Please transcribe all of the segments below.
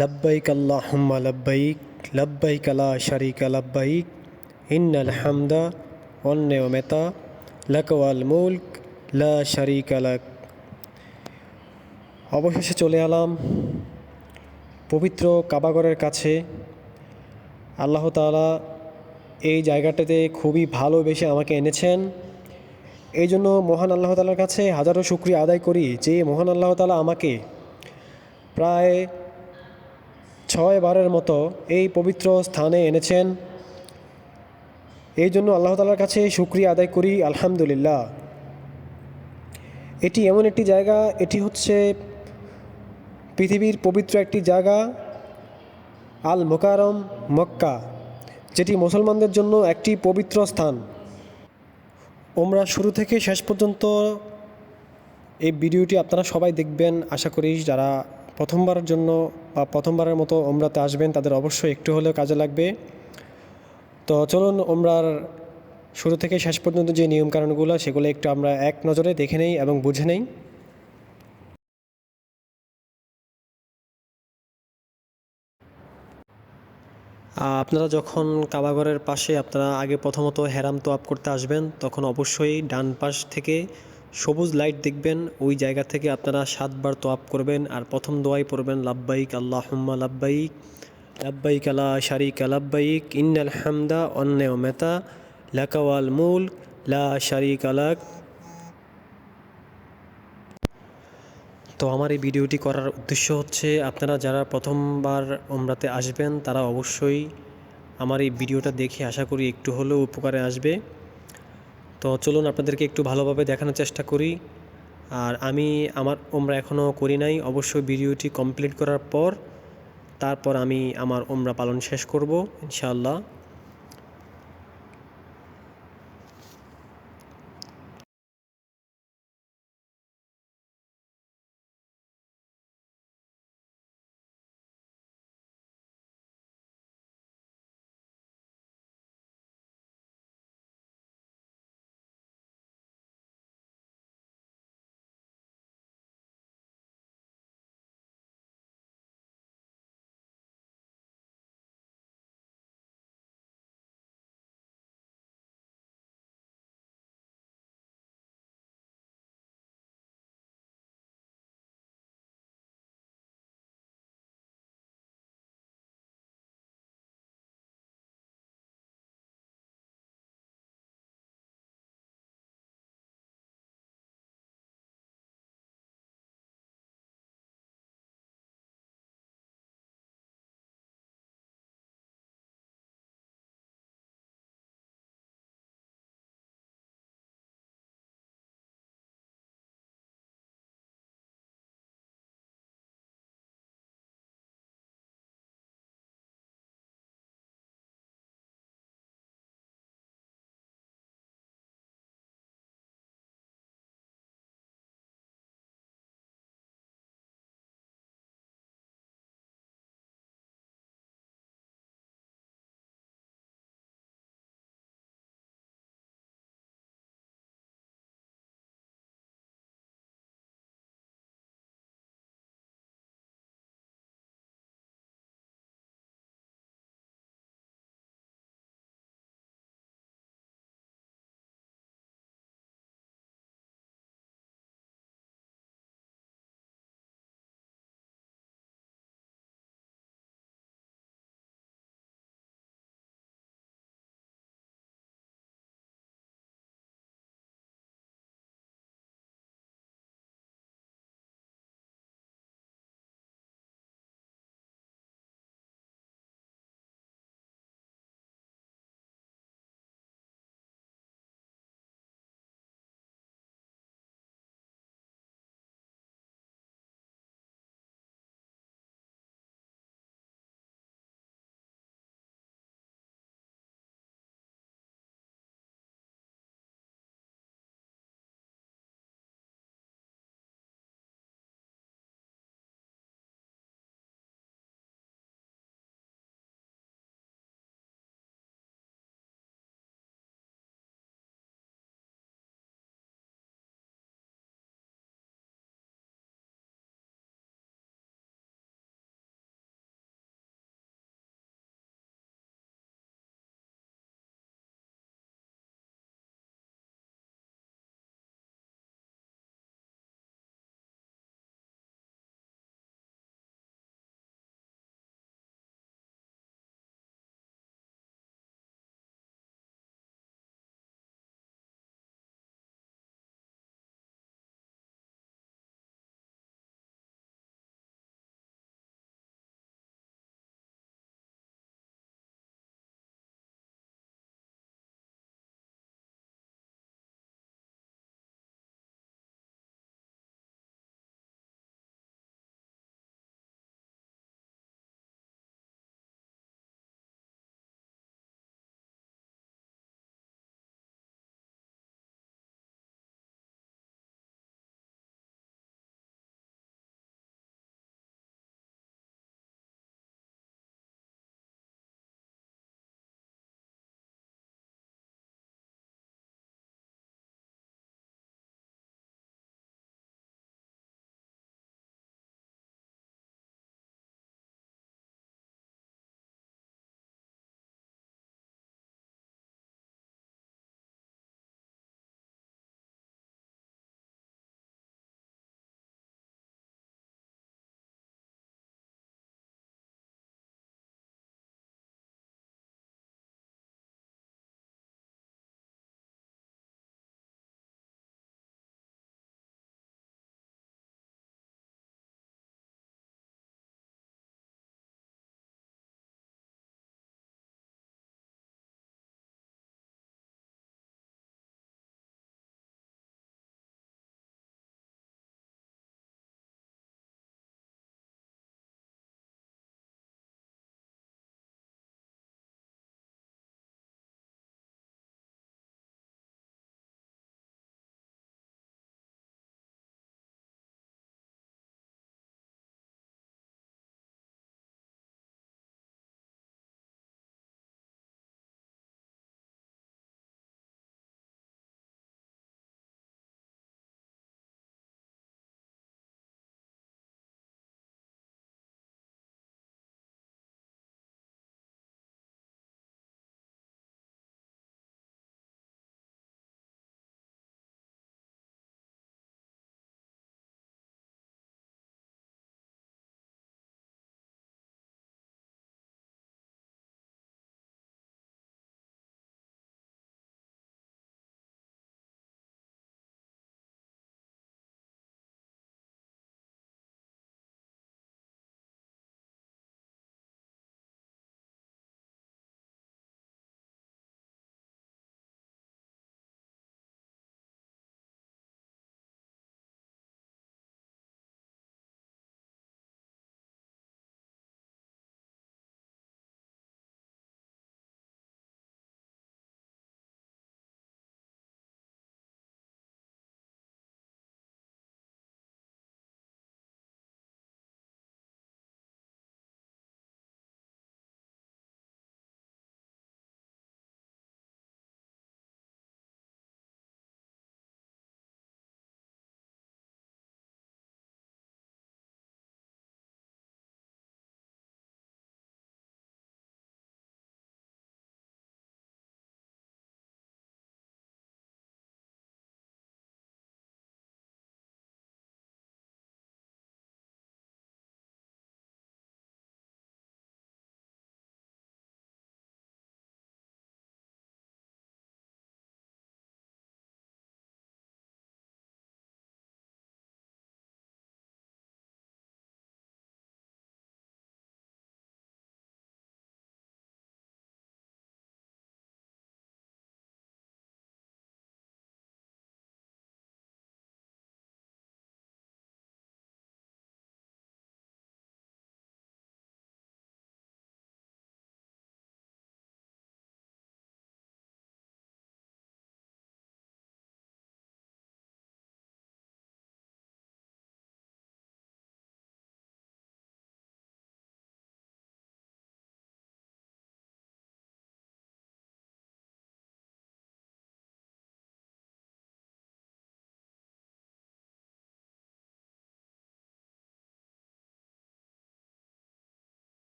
লব্বাইক আল্লাহুম্মা লব্বাইক লব্বাইক লা শারিকা লব্বাইক ইন্নাল হামদা ওয়ান নি'মাতা লাক ওয়াল মুলক লা শারিকা লাক অবশেষে চলে এলাম পবিত্র কাবাগরের কাছে। আল্লাহ তাআলা এই জায়গাটাতে খুবই ভালোবেসে আমাকে এনেছেন। এই জন্য মহান আল্লাহ তালার কাছে হাজারো শুক্রিয়া আদায় করি যে মহান আল্লাহ তালা আমাকে প্রায় ছয় বারের মতো এই পবিত্র স্থানে এনেছেন। এই জন্য আল্লাহ তালার কাছে শুক্রিয়া আদায় করি, আলহামদুলিল্লাহ। এটি এমন একটি জায়গা, এটি হচ্ছে পৃথিবীর পবিত্র একটি জায়গা আল মোকারম মক্কা, যেটি মুসলমানদের জন্য একটি পবিত্র স্থান। ওমরা শুরু থেকে শেষ পর্যন্ত এই ভিডিওটি আপনারা সবাই দেখবেন। আশা করি যারা প্রথমবারের জন্য বা প্রথমবারের মতো ওমরাতে আসবেন, তাদের অবশ্যই একটু হলেও কাজে লাগবে। তো চলুন ওমরার শুরু থেকে শেষ পর্যন্ত যে নিয়মকানুনগুলো, সেগুলো একটু আমরা এক নজরে দেখে নেই এবং বুঝে নেই। আপনারা যখন কাবাগরের পাশে, আপনারা আগে প্রথমত হেরাম তোয়াপ করতে আসবেন, তখন অবশ্যই ডান পাশ থেকে সবুজ লাইট দেখবেন, ওই জায়গা থেকে আপনারা সাতবার তোয়াপ করবেন আর প্রথম দোয়াই পড়বেন, লাব্বাইক আল্লাহুম্মা লাব্বাইক লাব্বাইক আলা শারিক লাব্বাইক, ইন্নাল হামদা অন্যেও মেতা লাকাওয়াল মুল লা শারিক আলাক তো আমার এই ভিডিওটি করার উদ্দেশ্য হচ্ছে, আপনারা যারা প্রথমবার ওমরাতে আসবেন, তারা অবশ্যই আমার এই ভিডিওটা দেখে আশা করি একটু হলেও উপকারে আসবে। তো চলুন আপনাদেরকে একটু ভালোভাবে দেখানোর চেষ্টা করি। আর আমি আমার ওমরা এখনও করি নাই। অবশ্যই ভিডিওটি কমপ্লিট করার পর, তারপর আমি আমার ওমরা পালন শেষ করব, ইনশাআল্লাহ।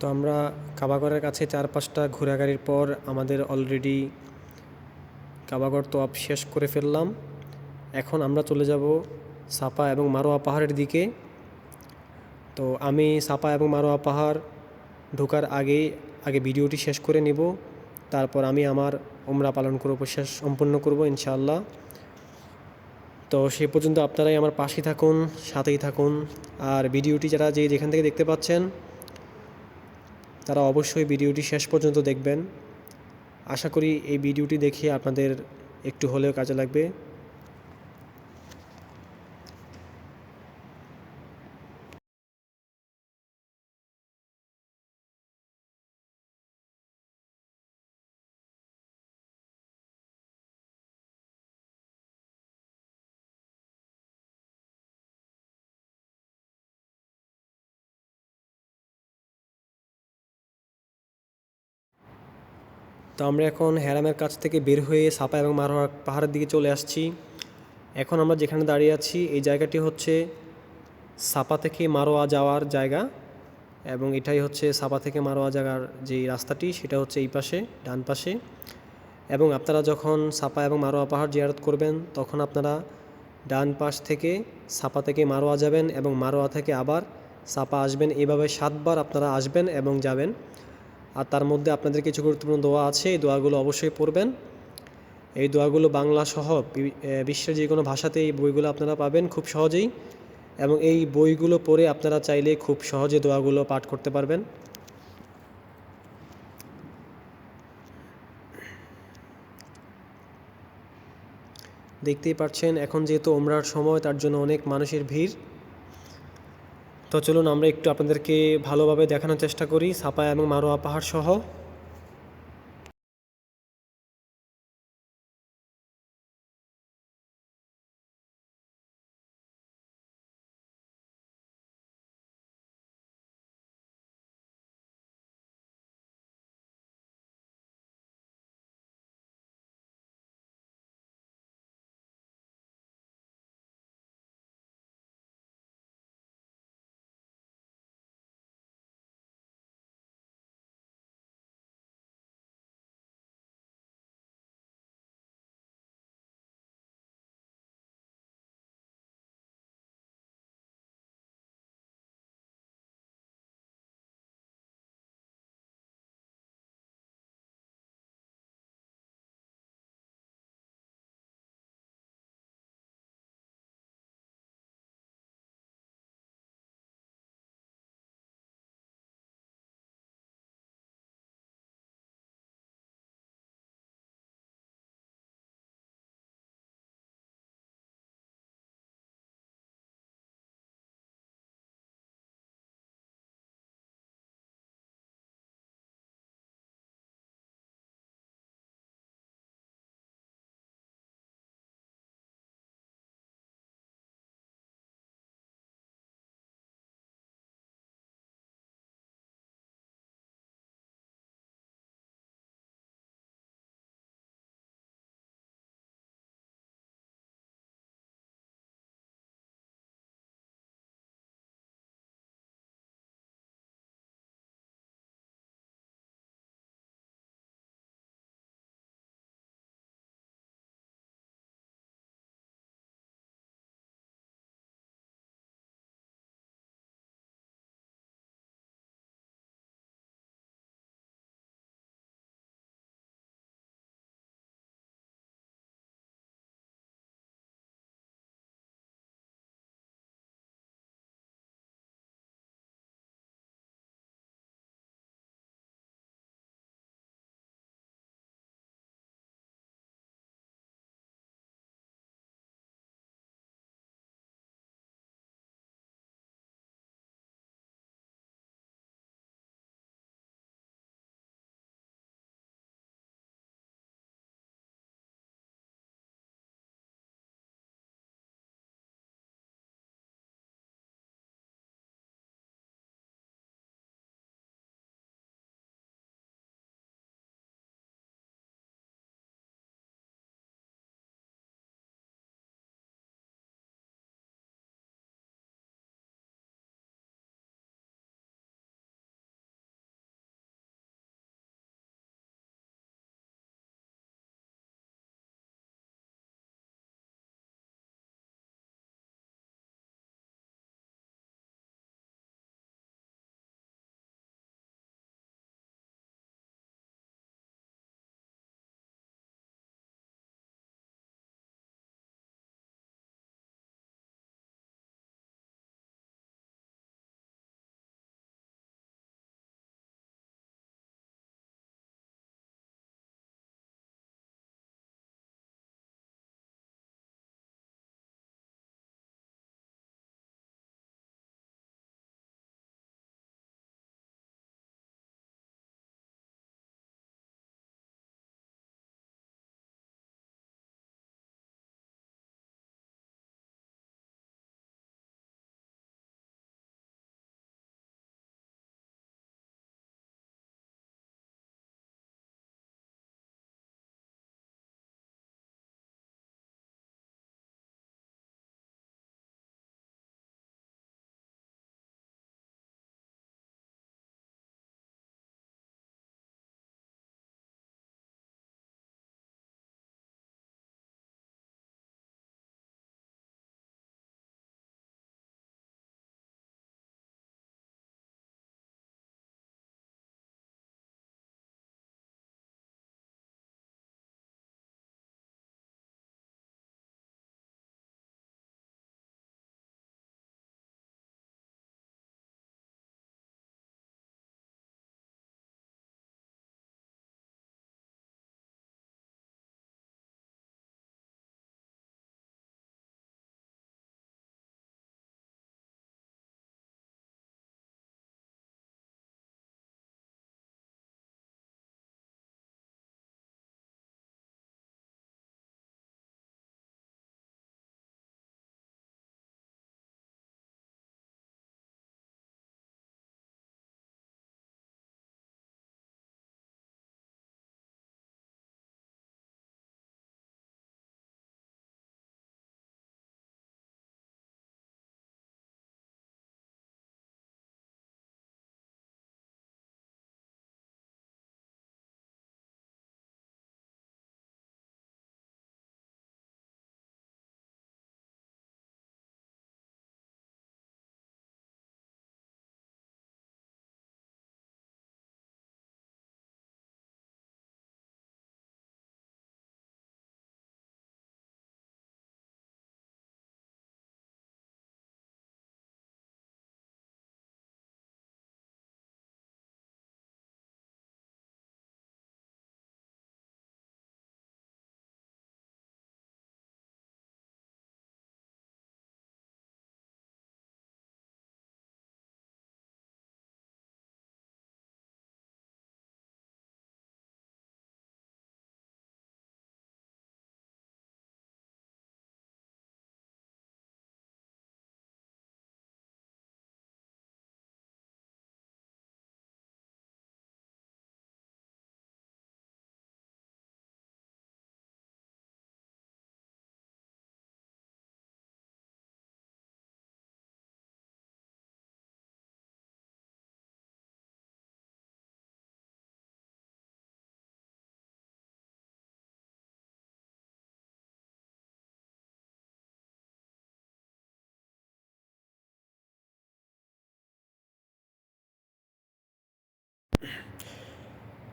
তো আমরা কাবাগরের কাছে চার পাঁচটা ঘোরাঘুরির পর আমাদের অলরেডি কাবাগর তো শেষ করে ফেললাম। এখন আমরা চলে যাব সাপা এবং মারোয়া পাহাড়ের দিকে। তো আমি সাপা এবং মারোয়া পাহাড় ঢোকার আগেই আগে ভিডিওটি শেষ করে নেব। তারপর আমি আমার ওমরা পালন করব, শেষ সম্পূর্ণ করব ইনশাআল্লাহ। তো সে পর্যন্ত আপনারাই আমার পাশে থাকুন, সাথেই থাকুন। আর ভিডিওটি যারা যে যেখান থেকে দেখতে পাচ্ছেন তারা অবশ্যই ভিডিওটি শেষ পর্যন্ত দেখবেন। আশা করি এই ভিডিওটি দেখে আপনাদের একটু হলেও কাজে লাগবে। তো আমরা এখন হ্যারামের কাছ থেকে বের হয়ে সাপা এবং মারোয়া পাহাড়ের দিকে চলে আসছি। এখন আমরা যেখানে দাঁড়িয়ে আছি, এই জায়গাটি হচ্ছে সাপা থেকে মারোয়া যাওয়ার জায়গা এবং এটাই হচ্ছে সাপা থেকে মারোয়া জায়গার যে রাস্তাটি, সেটা হচ্ছে এই পাশে, ডান পাশে। এবং আপনারা যখন সাপা এবং মারোয়া পাহাড় জিয়ারত করবেন, তখন আপনারা ডান পাশ থেকে সাপা থেকে মারোয়া যাবেন এবং মারোয়া থেকে আবার সাপা আসবেন। এভাবে সাতবার আপনারা আসবেন এবং যাবেন। আর তার মধ্যে আপনাদের কিছু গুরুত্বপূর্ণ দোয়া আছে, এই দোয়াগুলো অবশ্যই পড়বেন। এই দোয়াগুলো বাংলা সহ বিশ্বের যে কোনো ভাষাতে এই বইগুলো আপনারা পাবেন খুব সহজেই এবং এই বইগুলো পড়ে আপনারা চাইলে খুব সহজে দোয়াগুলো পাঠ করতে পারবেন। দেখতেই পাচ্ছেন, এখন যেহেতু ওমরার সময়, তার জন্য অনেক মানুষের ভিড়। তো চলুন আমরা একটু আপনাদেরকে ভালোভাবে দেখানোর চেষ্টা করি সাপা এবং মারোয়া পাহাড়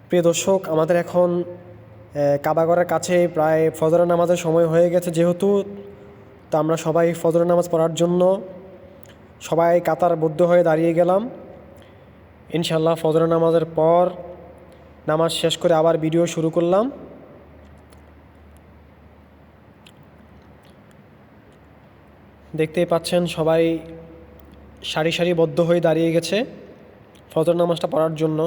প্রিয় দর্শক, আমাদের এখন কাবাগরের কাছে প্রায় ফজর নামাজের সময় হয়ে গেছে যেহেতু, তো আমরা সবাই ফজর নামাজ পড়ার জন্য সবাই কাতারবদ্ধ হয়ে দাঁড়িয়ে গেলাম। ইনশাল্লাহ ফজর নামাজের পর নামাজ শেষ করে আবার ভিডিও শুরু করলাম। দেখতেই পাচ্ছেন সবাই সারি সারিবদ্ধ হয়ে দাঁড়িয়ে গেছে ফজর নামাজটা পড়ার জন্য।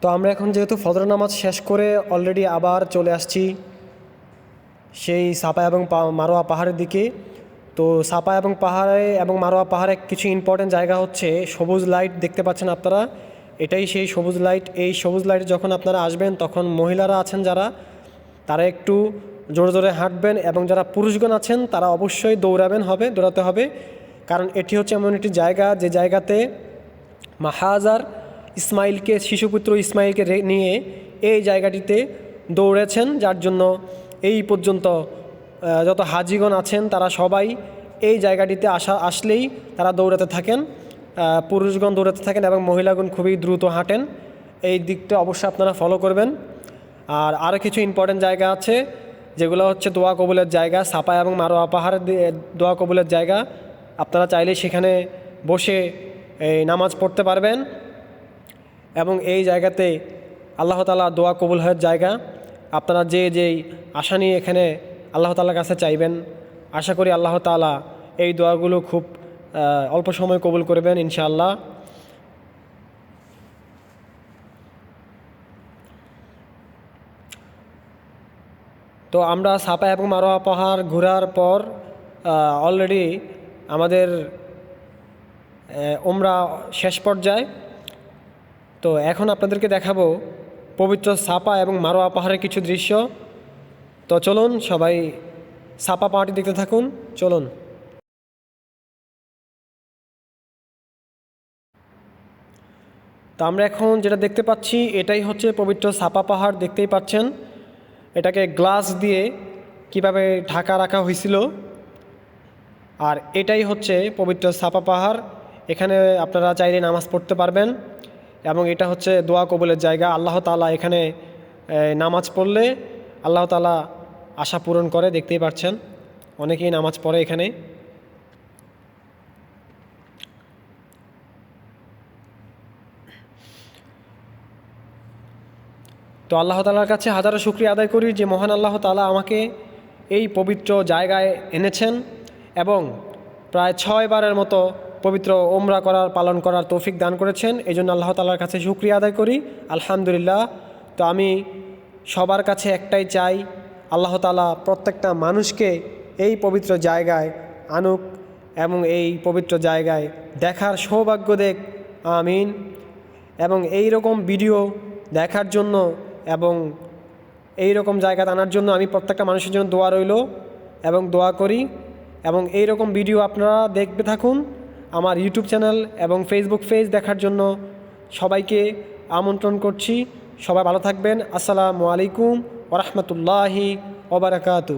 তো আমরা এখন যেহেতু ফজর নামাজ শেষ করে অলরেডি আবার চলে আসছি সেই সাপা এবং মারোয়া পাহাড়ের দিকে। তো সাপা এবং পাহাড়ে এবং মারোয়া পাহাড়ে কিছু ইম্পর্টেন্ট জায়গা হচ্ছে সবুজ লাইট দেখতে পাচ্ছেন আপনারা। এটাই সেই সবুজ লাইট এই সবুজ লাইট যখন আপনারা আসবেন, তখন মহিলারা আছেন যারা, তারা একটু জোরে জোরে হাঁটবেন এবং যারা পুরুষগণ আছেন, তারা অবশ্যই দৌড়াবেন, হবে, দৌড়াতে হবে। কারণ এটি হচ্ছে এমন একটি জায়গা, যে জায়গাতে মাহাজার ইসমাইলকে, শিশুপুত্র ইসমাইলকে নিয়ে এই জায়গাটিতে দৌড়েছেন, যার জন্য এই পর্যন্ত যত হাজিগণ আছেন, তারা সবাই এই জায়গাটিতে আসা, আসলেই তারা দৌড়াতে থাকেন। পুরুষগণ দৌড়াতে থাকেন এবং মহিলাগণ খুবই দ্রুত হাঁটেন। এই দিকটা অবশ্যই আপনারা ফলো করবেন। আর আরও কিছু ইম্পর্টেন্ট জায়গা আছে, যেগুলো হচ্ছে দোয়া কবুলের জায়গা, সাপা এবং মারোয়া পাহাড়ের দোয়া কবুলের জায়গা। আপনারা চাইলে সেখানে বসে এই নামাজ পড়তে পারবেন। এবং এই জায়গাতে আল্লাহ তালা দোয়া কবুল হওয়ার জায়গা আপনারা যে যেই আশা নিয়ে এখানে আল্লাহ তালার কাছে চাইবেন, আশা করি আল্লাহ তালা এই দোয়াগুলো খুব অল্প সময় কবুল করবেন ইনশাআল্লাহ। তো আমরা সাপা এবং মারোয়া পাহাড় ঘোরার পর অলরেডি আমাদের ওমরা শেষ পর্যায়ে তো এখন আপনাদেরকে দেখাবো পবিত্র সাপা এবং মারোয়া পাহাড়ের কিছু দৃশ্য। তো চলুন সবাই সাপা পাহাড়টি দেখতে থাকুন, চলুন। তো আমরা এখন যেটা দেখতে পাচ্ছি, এটাই হচ্ছে পবিত্র সাপা পাহাড়, দেখতেই পাচ্ছেন। এটাকে গ্লাস দিয়ে কীভাবে ঢাকা রাখা হয়েছিল। আর এটাই হচ্ছে পবিত্র সাপা পাহাড়। এখানে আপনারা চাইলে নামাজ পড়তে পারবেন। এবং এটা হচ্ছে দোয়া কবুলের জায়গা। আল্লাহ তালা এখানে নামাজ পড়লে আল্লাহ তালা আশা পূরণ করে, দেখতেই পাচ্ছেন অনেকেই নামাজ পড়ে এখানে। তো আল্লাহ তালার কাছে হাজারো শুক্রিয়া আদায় করি যে মহান আল্লাহ তালা আমাকে এই পবিত্র জায়গায় এনেছেন এবং প্রায় ছয় বারের মতো পবিত্র ওমরা করার, পালন করার তৌফিক দান করেছেন। এই জন্য আল্লাহ তালার কাছে শুক্রিয়া আদায় করি। আলহামদুলিল্লাহ। তো আমি সবার কাছে একটাই চাই, আল্লাহ তালা প্রত্যেকটা মানুষকে এই পবিত্র জায়গায় আনুক এবং এই পবিত্র জায়গায় দেখার সৌভাগ্য দেখ। আমিন। এবং এই রকম ভিডিও দেখার জন্য এবং এই রকম জায়গাতে আনার জন্য আমি প্রত্যেকটা মানুষের জন্য দোয়া রইল এবং দোয়া করি। এবং এই রকম ভিডিও আপনারা দেখতে থাকুন। আমার ইউটিউব চ্যানেল এবং ফেসবুক পেজ দেখার জন্য সবাইকে আমন্ত্রণ করছি। সবাই ভালো থাকবেন। আসসালামু আলাইকুম ওরহমতুল্লাহি ওবরাকাতু